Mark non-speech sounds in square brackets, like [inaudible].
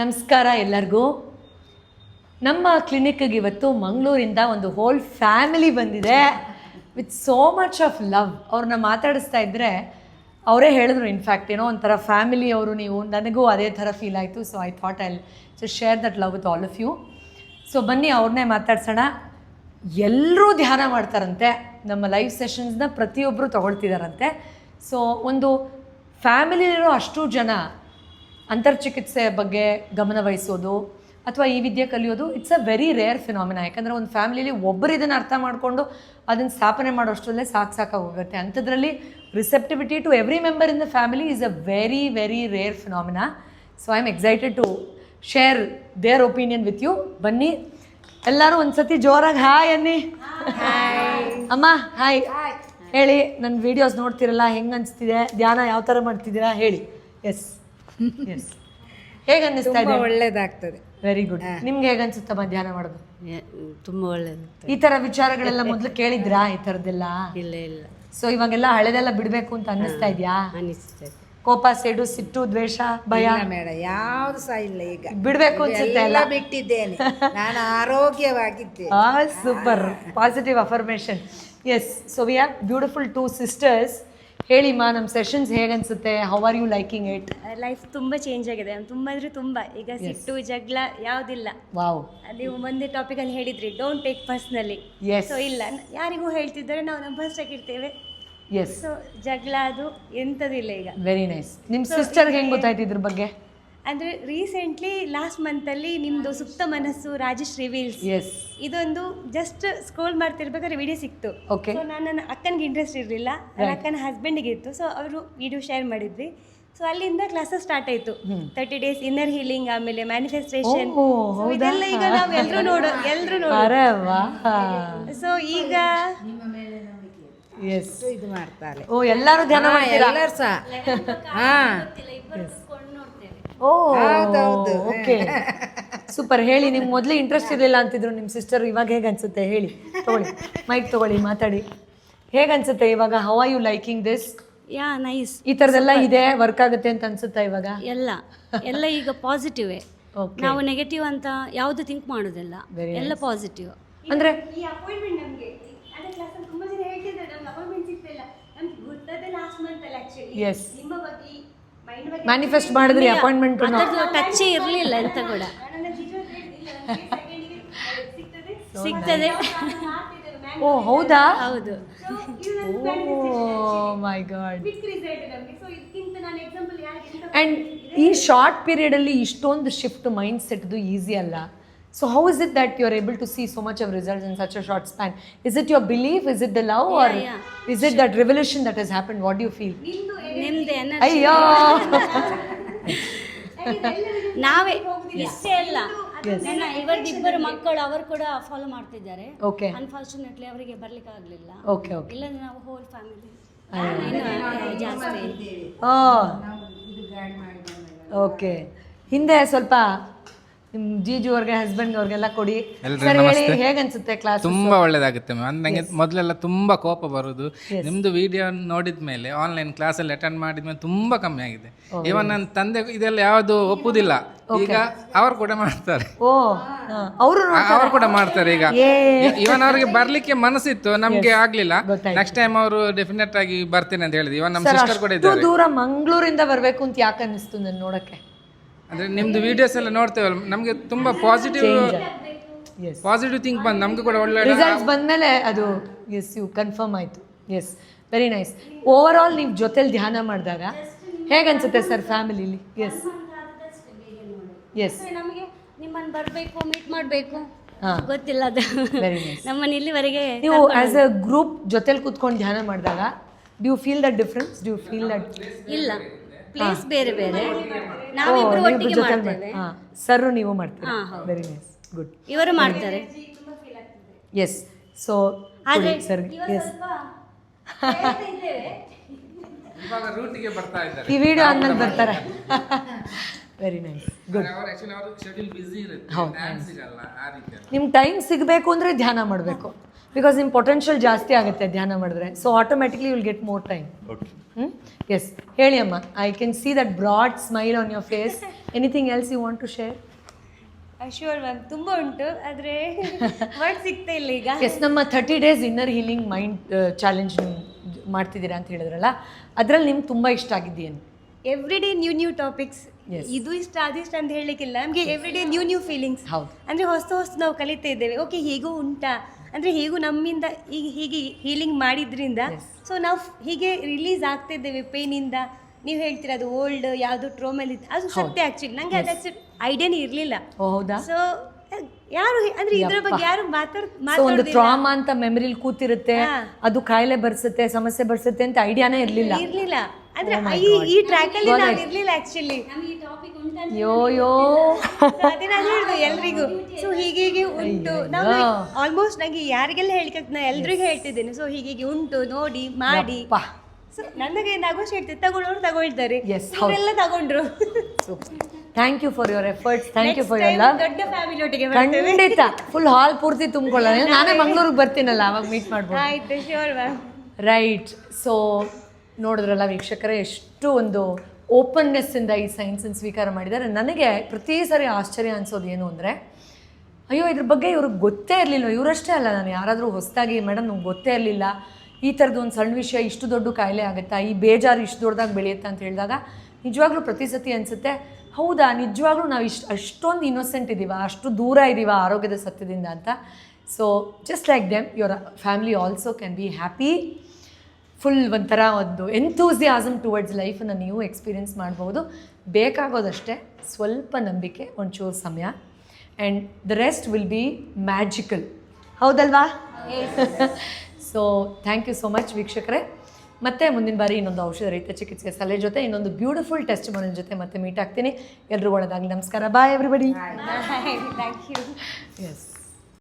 ನಮಸ್ಕಾರ ಎಲ್ಲರಿಗೂ. ನಮ್ಮ ಕ್ಲಿನಿಕ್ಗೆ ಇವತ್ತು ಮಂಗಳೂರಿಂದ ಒಂದು ಹೋಲ್ ಫ್ಯಾಮಿಲಿ ಬಂದಿದೆ. With so much of love ಅವ್ರನ್ನ ಮಾತಾಡಿಸ್ತಾ ಇದ್ದರೆ ಅವರೇ ಹೇಳಿದ್ರು ಇನ್ಫ್ಯಾಕ್ಟ್ ಏನೋ ಒಂಥರ ಫ್ಯಾಮಿಲಿ ಅವರು ನೀವು, ನನಗೂ ಅದೇ ಥರ ಫೀಲ್ ಆಯಿತು so I thought I so share that love with all of you so ಬನ್ನಿ, ಅವ್ರನ್ನೇ ಮಾತಾಡ್ಸೋಣ. ಎಲ್ಲರೂ ಧ್ಯಾನ ಮಾಡ್ತಾರಂತೆ. ನಮ್ಮ ಲೈವ್ ಸೆಷನ್ಸ್ನ ಪ್ರತಿಯೊಬ್ಬರು ತಗೊಳ್ತಿದಾರಂತೆ. ಸೊ ಒಂದು ಫ್ಯಾಮಿಲಿಲಿರೋ ಅಷ್ಟು ಜನ ಅಂತರ್ಚಿಕಿತ್ಸೆ ಬಗ್ಗೆ ಗಮನ ವಹಿಸೋದು ಅಥವಾ ಈ ವಿದ್ಯೆ ಕಲಿಯೋದು it's a very rare phenomena ಯಾಕಂದರೆ ಒಂದು ಫ್ಯಾಮಿಲಿಯಲ್ಲಿ ಒಬ್ಬರು ಇದನ್ನು ಅರ್ಥ ಮಾಡಿಕೊಂಡು ಅದನ್ನು ಸ್ಥಾಪನೆ ಮಾಡೋಷ್ಟರಲ್ಲೇ ಸಾಕು ಸಾಕಾಗೋಗುತ್ತೆ ಅಂಥದ್ರಲ್ಲಿ receptivity to every member in the family is a very very rare phenomena so I am excited to share their opinion with you ಬನ್ನಿ. ಎಲ್ಲರೂ ಒಂದ್ಸತಿ ಜೋರಾಗಿ ಹಾಯ್ ಅನ್ನಿ. ಅಮ್ಮ ಹಾಯ್ ಹೇಳಿ ನನ್ನ ವಿಡಿಯೋಸ್ ನೋಡ್ತಿರಲ್ಲ ಹೆಂಗೆ ಅನಿಸ್ತಿದೆ? ಧ್ಯಾನ ಯಾವ ಥರ ಮಾಡ್ತಿದ್ದೀರಾ? ಹೇಳಿ. ಎಸ್ ಹೇಗೆ ಅನ್ನಿಸ್ತಾ ಇದೆ? ಒಳ್ಳೇದಾಗ್ತದೆ. ವೆರಿ ಗುಡ್ ನಿಮ್ಗೆ ಹೇಗೆ ಅನ್ಸುತ್ತಾ ಧ್ಯಾನ ಮಾಡೋದು ತುಂಬಾ ಒಳ್ಳೇದು ಈ ತರ ವಿಚಾರಗಳೆಲ್ಲ ಮೊದಲು ಕೇಳಿದ್ರಾ ಈ ಥರದ್ದೆಲ್ಲ ಇಲ್ಲ ಇಲ್ಲ. ಸೊ ಇವಾಗೆಲ್ಲ ಹಳೆದೆಲ್ಲ ಬಿಡ್ಬೇಕು ಅಂತ ಅನ್ನಿಸ್ತಾ ಇದ್ಯಾ? ಅನಿಸ್ತದೆ ಕೋಪ ಸೇಡು ಸಿಟ್ಟು ದ್ವೇಷ ಭಯ? ಮೇಡ ಯಾವ್ದು ಸಹ ಇಲ್ಲ ಈಗ. ಬಿಡ್ಬೇಕು ಅನ್ಸುತ್ತೆ ಎಲ್ಲ ಬಿಟ್ಟಿದ್ದೇನೆ. ನಾನು ಆರೋಗ್ಯವಾಗಿದ್ದೆ ಆ super positive affirmation yes so we have beautiful two sisters ಹೇಳಿಮ್ಮ ನಮ್ಮ sessions ಹೇಗನ್ಸುತ್ತೆ? How are you liking it life ತುಂಬ ಚೇಂಜ್ ಆಗಿದೆ. ತುಂಬ ಅಂದರೆ ತುಂಬ. ಈಗ ಸಿಟ್ಟು ಜಗಳ ಯಾವುದಿಲ್ಲ. ವಾವ್ ನೀವು ಒಂದೇ ಟಾಪಿಕಲ್ಲಿ ಹೇಳಿದ್ರಿ don't take personally yes so ಇಲ್ಲ. ಯಾರಿಗೂ ಹೇಳ್ತಿದ್ದಾರೆ ನಾವು ನಮ್ಮ ಆಗಿರ್ತೇವೆ ಎಸ್ ಸೊ ಜಗಳ ಅದು ಎಂಥದಿಲ್ಲ ಈಗ. ವೆರಿ ನೈಸ್ ನಿಮ್ಮ ಸಿಸ್ಟರ್ಗೆ ಹೆಂಗೆ? ಗೊತ್ತಾಯ್ತು ಇದ್ರ ಬಗ್ಗೆ? ಅಂದರೆ ರೀಸೆಂಟ್ಲಿ ಲಾಸ್ಟ್ ಮಂತಲ್ಲಿ ನಿಮ್ಮದು ಸುಪ್ತ ಮನಸ್ಸು ರಾಜೇಶ್ ರಿವೀಲ್ಸ್ ಎಸ್ ಇದೊಂದು ಜಸ್ಟ್ ಸ್ಕ್ರೋಲ್ ಮಾಡ್ತಿರ್ಬೇಕಾದ್ರೆ ವಿಡಿಯೋ ಸಿಕ್ತು. ಓಕೆ ಸೊ ನಾನು ನನ್ನ ಅಕ್ಕನಿಗೆ ಇಂಟ್ರೆಸ್ಟ್ ಇರಲಿಲ್ಲ. ನನ್ನ ಅಕ್ಕನ ಹಸ್ಬೆಂಡಿಗೆ ಇತ್ತು. ಸೊ ಅವರು ವಿಡಿಯೋ ಶೇರ್ ಮಾಡಿದ್ವಿ. ಸೊ ಅಲ್ಲಿಂದ ಕ್ಲಾಸಸ್ ಸ್ಟಾರ್ಟ್ ಆಯಿತು. ತರ್ಟಿ ಡೇಸ್ ಇನ್ನರ್ ಹೀಲಿಂಗ್ ಆಮೇಲೆ ಮ್ಯಾನಿಫೆಸ್ಟೇಷನ್ ಇದೆಲ್ಲ ಈಗ ನಾವು ಎಲ್ಲರೂ ನೋಡೋ ಎಲ್ಲರೂ ನೋಡೋ ಅರೆ ವಾ. ಸೊ ಈಗ ಎಸ್ ಇದು. ಮಾಡ್ತಾರೆ ಓ ಎಲ್ಲರೂ ಧ್ಯಾನ ಎಲ್ಲರೂ ಸಹ. ಹಾ. ಓ ಹೌದೌದು. ಓಕೆ. ಸೂಪರ್ ಹೇಳಿ ನಿಮ್ಗೆ ಮೊದಲೇ ಇಂಟ್ರೆಸ್ಟ್ ಇರಲಿಲ್ಲ ಅಂತಿದ್ರು ನಿಮ್ಮ ಸಿಸ್ಟರ್ ಇವಾಗ ಹೇಗೆ ಅನ್ಸುತ್ತೆ ಹೇಳಿ? ತಗೊಳ್ಳಿ. ಮೈಕ್ ತಗೊಳ್ಳಿ ಮಾತಾಡಿ. ಹೇಗನ್ಸುತ್ತೆ ಇವಾಗ? How are you liking this yeah nice ಈ ಥರದ್ದೆಲ್ಲ ಇದೆ ವರ್ಕ್ ಆಗುತ್ತೆ ಅಂತ ಅನ್ಸುತ್ತಾ ಇವಾಗ? ಎಲ್ಲ. ಎಲ್ಲ ಈಗ ಪಾಸಿಟಿವೇ ಓಕೆ ನಾವು ನೆಗೆಟಿವ್ ಅಂತ ಯಾವುದು ಥಿಂಕ್ ಮಾಡೋದಿಲ್ಲ. Very ಎಲ್ಲ ಪಾಸಿಟಿವ್ ಅಂದ್ರೆ? ಈ ಅಪಾಯಿಂಟ್ಮೆಂಟ್ ನಮಗೆ ಅದೇ ಕ್ಲಾಸಲ್ಲಿ ತುಂಬ ಜನ ಹೇಳ್ತಿದ್ದಾರೆ ನಮ್ಗೆ ಅಪಾಯಿಂಟ್ಮೆಂಟ್ ಸಿಗ್ತಿಲ್ಲ ನಮ್ಗೆ ಗೊತ್ತದೇ ಲಾಸ್ಟ್ ಮಂತ್ ಅಲ್ಲಿ ಆಕ್ಚುಲಿ ಎಸ್ ಮ್ಯಾನಿಫೆಸ್ಟ್ ಮಾಡಿದ್ರಿ ಅಪಾಯಿಂಟ್ಮೆಂಟ್ ಟಚ್ ಟಚ್ಚೇ ಇರಲಿಲ್ಲ ಎಂತ ಕೂಡ. ಸಿಗ್ತದೆ. ಓ ಹೌದಾ? ಹೌದು. ಓ ಮೈ ಗಾಡ್ ಸೊ ಇದಕ್ಕಿಂತ ನಾನು ಎಕ್ಸಾಂಪಲ್ ಯಾರಿಗೆ ಆ್ಯಂಡ್ ಈ ಶಾರ್ಟ್ ಪೀರಿಯಡಲ್ಲಿ ಇಷ್ಟೊಂದು ಶಿಫ್ಟ್ ಮೈಂಡ್ ಸೆಟ್ದು ಈಸಿ ಅಲ್ಲ. So how is it that you are able to see so much of results in such a short span is it your belief is it the love or is it that revolution that has happen what you feel ನಿಮ್ದು ಅಯ್ಯೋ. [laughs] ನಾವೇ ಇಷ್ಟೇ ಅಲ್ಲ. ನನ್ನ ಇವರದ್ದು ಇಬ್ಬರು ಮಕ್ಕಳು ಅವರು ಕೂಡ ಫಾಲೋ ಮಾಡ್ತಿದ್ದಾರೆ. ಓಕೆ ಅನ್ಫಾರ್ಚುನೇಟ್ಲಿ ಅವರಿಗೆ ಬರ್ಲಿಕ್ಕೆ ಆಗ್ಲಿಲ್ಲ. ಓಕೆ ಓಕೆ ಇಲ್ಲ. ನಾವು ಹೋಲ್ ಫ್ಯಾಮಿಲಿ ಜಾಸ್ತಿ ಓಕೆ ಹಿಂದೆ ಸ್ವಲ್ಪ ನಿಮ್ಮ ಜೀಜು ಅವ್ರಿಗೆ ಹಸ್ಬೆಂಡ್ ಅವ್ರಿಗೆಲ್ಲ ಕೊಡಿ. ಎಲ್ರಿಗೂ ಸರ್ ಹೇಳಿ ನಮಸ್ತೆ. ಹೇಗನ್ಸುತ್ತೆ ಕ್ಲಾಸ್ ತುಂಬಾ ಒಳ್ಳೇದಾಗುತ್ತೆ ಮ್ಯಾಮ್ ನನಗೆ ಮೊದಲೆಲ್ಲ ತುಂಬಾ ಕೋಪ ಬರುದು. ನಿಮ್ದು ವಿಡಿಯೋ ನೋಡಿದ ಮೇಲೆ ಆನ್ಲೈನ್ ಕ್ಲಾಸಲ್ಲಿ ಅಟೆಂಡ್ ಮಾಡಿದ್ಮೇಲೆ ತುಂಬಾ ಕಮ್ಮಿ ಆಗಿದೆ. ಇವನ್ ನನ್ನ ತಂದೆ ಇದೆಲ್ಲ ಯಾವುದು ಒಪ್ಪುದಿಲ್ಲ. ಈಗ ಅವ್ರು ಕೂಡ ಮಾಡ್ತಾರೆ. ಓ ಅವರು ಅವರು ಕೂಡ ಮಾಡ್ತಾರೆ. ಈಗ. ಇವನ್ ಅವ್ರಿಗೆ ಬರ್ಲಿಕ್ಕೆ ಮನಸ್ಸಿತ್ತು ನಮ್ಗೆ ಆಗ್ಲಿಲ್ಲ. ನೆಕ್ಸ್ಟ್ ಟೈಮ್ ಅವರು ಡೆಫಿನೆಟ್ ಆಗಿ ಬರ್ತೇನೆ ಅಂತ ಹೇಳಿದ್ರು. ಇವನ್ ನಮ್ಮ ಸಿಸ್ಟರ್ ಕೂಡ ಇದ್ದಾರೆ. ದೂರ ಮಂಗಳೂರಿಂದ ಬರಬೇಕು ಅಂತ ಯಾಕೆ ಅನ್ನಿಸ್ತು ನನ್ನ ನೋಡಕ್ಕೆ? ಅಂದ್ರೆ ನಿಮ್ಮದು ವಿಡಿಯೋಸ್ ಎಲ್ಲ ನೋಡ್ತೇವಲ್ಲ ನಮಗೆ ತುಂಬಾ ಪಾಸಿಟಿವ್ ಎಸ್ ಪಾಸಿಟಿವ್ ಥಿಂಕ್ ಬಂದು ನಮಗೆ ಕೂಡ ಒಳ್ಳೆ ರಿಸಲ್ಟ್ಸ್ ಬಂದಮೇಲೆ ಅದು ಎಸ್ ಯು ಕನ್ಫರ್ಮ್ ಆಯಿತು. Yes very nice over all ನೀವು ಜೊತೆಲಿ ಧ್ಯಾನ ಮಾಡಿದಾಗ ಹೇಗನ್ಸುತ್ತೆ ಸರ್ ಫ್ಯಾಮಿಲಿಲಿ ಎಸ್ ಎಸ್ ನಮಗೆ ನಿಮ್ಮನ್ನು ಬರಬೇಕು ಮೀಟ್ ಮಾಡಬೇಕು. ಹಾ. ಗೊತ್ತಿಲ್ಲ ಅದು. ವೆರಿ ನೈಸ್ ನಮ್ಮನ್ನು ಇಲ್ಲಿವರೆಗೆ ನೀವು ಆಸ್ ಅ ಗ್ರೂಪ್ ಜೊತೆಲಿ ಕೂತ್ಕೊಂಡು ಧ್ಯಾನ ಮಾಡಿದಾಗ do feel that difference do feel that ಇಲ್ಲ. ಪ್ಲೇಸ್ ಬೇರೆ ಬೇರೆ. ನಾವಿಬ್ರು ಒಟ್ಟಿಗೆ ಮಾಡ್ತೇವೆ. ಹಾಂ ಸರ್ ನೀವು ಮಾಡ್ತೀರಾ? ವೆರಿ ನೈಸ್ ಗುಡ್ ಇವರು ಮಾಡ್ತಾರೆ. ಎಸ್ ಸೊ ಸರ್ ಎಸ್ ಈ ವಿಡಿಯೋ ಆದ್ಮೇಲೆ ಬರ್ತಾರೆ. ವೆರಿ ನೈಸ್ ಗುಡ್ ನಿಮ್ಗೆ ಟೈಮ್ ಸಿಗಬೇಕು ಅಂದರೆ ಧ್ಯಾನ ಮಾಡಬೇಕು. ಬಿಕಾಸ್ ನಿಮ್ಮ ಪೊಟೆನ್ಷಿಯಲ್ ಜಾಸ್ತಿ ಆಗುತ್ತೆ ಧ್ಯಾನ ಮಾಡಿದ್ರೆ. So automatically will get more time ಹ್ಞೂ ಎಸ್ ಹೇಳಿ ಅಮ್ಮ. I can see that broad smile on your face anything else you want to share sure ma'am ತುಂಬ ಉಂಟು ಆದರೆ ವರ್ಡ್ [laughs] ಸಿಗ್ತಾ ಇಲ್ಲ ಈಗ. ಎಸ್ ನಮ್ಮ thirty days inner healing mind challenge ಮಾಡ್ತಿದ್ದೀರಾ ಅಂತ ಹೇಳಿದ್ರಲ್ಲ ಅದರಲ್ಲಿ ನಿಮ್ಗೆ ತುಂಬ ಇಷ್ಟ ಆಗಿದ್ದೇನು every day new new topics Yes. ಇದು ಇಷ್ಟ ಅದಿಷ್ಟ ಅಂತ ಹೇಳಲಿಕ್ಕಿಲ್ಲ. ನಮಗೆ every day new new feelings ಹೌದು. ಅಂದರೆ ಹೊಸ ಹೊಸ ನಾವು ಕಲಿತಾ ಇದ್ದೇವೆ. ಓಕೆ ಹೀಗೂ ಉಂಟಾ. ಅಂದರೆ ಹೀಗೂ ನಮ್ಮಿಂದ ಈಗ ಹೀಗೆ ಹೀಲಿಂಗ್ ಮಾಡಿದ್ರಿಂದ ಸೊ ನಾವು ಹೀಗೆ ರಿಲೀಸ್ ಆಗ್ತಾ ಇದ್ದೇವೆ ಪೇನಿಂದ ನೀವು ಹೇಳ್ತೀರಾ ಅದು ಓಲ್ಡ್ ಯಾವುದು ಟ್ರೋಮಲ್ಲಿ ಅದು ಸತ್ಯ ಆ್ಯಕ್ಚುಲಿ ನನಗೆ ಅದು ಐಡಿಯಾನೇ ಇರಲಿಲ್ಲ. ಹೌದಾ? ಸೊ ಯಾರು ಅಂದ್ರೆ ಇದ್ರ ಬಗ್ಗೆ ಯಾರು ಮಾತಾಡ್ ಒಂದು ಟ್ರಾಮಾ ಅಂತ ಮೆಮರಿಲಿ ಕೂತಿರುತ್ತೆ ಅದು ಕಾಯಿಲೆ ಬರ್ಸುತ್ತೆ ಸಮಸ್ಯೆ ಬರ್ಸುತ್ತೆ ಅಂತ ಐಡಿಯಾನೇ ಇರಲಿಲ್ಲ. ಇರ್ಲಿಲ್ಲ. ಅಂದ್ರೆ Oh ಈ ಟ್ರ್ಯಾಕ್ ಅಲ್ಲಿ ನಾನು. ಇರ್ಲಿಲ್ಲ ಆಕ್ಚುಲಿ ಯೋ ಯೋ. ಅದೇ ನಾನು ಹೇಳಿದ್ದು ಎಲ್ರಿಗೂ. ಸೊ ಹೀಗೆ ಉಂಟು. ನಾವು ಆಲ್ಮೋಸ್ಟ್ ನಂಗೆ ಯಾರಿಗೆಲ್ಲ ಹೇಳಿಕೆ ನಾ ಎಲ್ರಿಗೂ ಹೇಳ್ತಿದ್ದೇನೆ. ಸೊ ಹೀಗೆ ಉಂಟು. ನೋಡಿ ಮಾಡಿ. ಸೊ ನನಗೆ ನಗೋ ಶೇಟ್ ತಗೊಳ್ಳೋರು ತಗೊಳ್ತಾರೆ. ಹೌದು. ತಗೊಂಡ್ರು. Thank you for your efforts thank you for your love ದೊಡ್ಡ ಫ್ಯಾಮಿಲಿ ಒಟ್ಟಿಗೆ ಖಂಡಿತ. ಫುಲ್ ಹಾಲ್ ಪೂರ್ತಿ ತುಂಬಿಕೊಳ್ಳೋಣ. ನಾನೇ ಮಂಗಳೂರಿಗೆ ಬರ್ತೀನಲ್ಲ ಅವಾಗ ಮೀಟ್ ಮಾಡ್ಬೋದು. ಆಯ್ತು ಶೋರ್ ಮ್ಯಾಮ್ ರೈಟ್ ಸೊ ನೋಡಿದ್ರಲ್ಲ ವೀಕ್ಷಕರೇ, ಎಷ್ಟು ಒಂದು ಓಪನ್ನೆಸ್ಸಿಂದ ಈ ಸೈನ್ಸನ್ನು ಸ್ವೀಕಾರ ಮಾಡಿದ್ದಾರೆ. ನನಗೆ ಪ್ರತಿ ಸಾರಿ ಆಶ್ಚರ್ಯ ಅನ್ಸೋದು ಏನು ಅಂದರೆ, ಅಯ್ಯೋ, ಇದ್ರ ಬಗ್ಗೆ ಇವ್ರಿಗೆ ಗೊತ್ತೇ ಇರಲಿಲ್ಲ ಇವರಷ್ಟೇ ಅಲ್ಲ, ನಾನು ಯಾರಾದರೂ ಹೊಸದಾಗಿ ಮೇಡಮ್ ನಂಗೆ ಗೊತ್ತೇ ಇರಲಿಲ್ಲ. ಈ ಥರದ್ದು ಒಂದು ಸಣ್ಣ ವಿಷಯ ಇಷ್ಟು ದೊಡ್ಡ ಕಾಯಿಲೆ ಆಗುತ್ತಾ? ಈ ಬೇಜಾರು ಇಷ್ಟು ದೊಡ್ಡದಾಗಿ ಬೆಳೆಯುತ್ತಾ ಅಂತ ಹೇಳಿದಾಗ, ನಿಜವಾಗ್ಲೂ ಪ್ರತಿ ಸತಿ ಅನಿಸುತ್ತೆ, ಹೌದಾ, ನಿಜವಾಗ್ಲೂ ನಾವು ಇಷ್ಟು, ಅಷ್ಟೊಂದು ಇನ್ನೋಸೆಂಟ್ ಇದ್ದೀವ ಅಷ್ಟು ದೂರ ಇದ್ದೀವ ಆರೋಗ್ಯದ ಸತ್ಯದಿಂದ ಅಂತ. So just like them your family also can be happy full ಒಂಥರ ಒಂದು ಎಂಥೂಸಿಯಾಸಮ್ ಟುವರ್ಡ್ಸ್ ಲೈಫನ್ನು ನೀವು ಎಕ್ಸ್ಪೀರಿಯನ್ಸ್ ಮಾಡ್ಬೋದು. ಬೇಕಾಗೋದಷ್ಟೇ ಸ್ವಲ್ಪ ನಂಬಿಕೆ ಒಂಚೂರು ಸಮಯ. And the rest will be magical ಹೌದಲ್ವಾ? So thank you so much ವೀಕ್ಷಕರೇ. ಮತ್ತೆ ಮುಂದಿನ ಬಾರಿ ಇನ್ನೊಂದು ಔಷಧ ರಹಿತ ಚಿಕಿತ್ಸೆ ಸಲಹೆ ಜೊತೆ ಇನ್ನೊಂದು ಬ್ಯೂಟಿಫುಲ್ ಟೆಸ್ಟ್ ಮನೆ ಜೊತೆ ಮತ್ತೆ ಮೀಟ್ ಆಗ್ತೀನಿ. ಎಲ್ಲರೂ ಒಳ್ಳೆದಾಗಲಿ ನಮಸ್ಕಾರ. Bye everybody thank you yes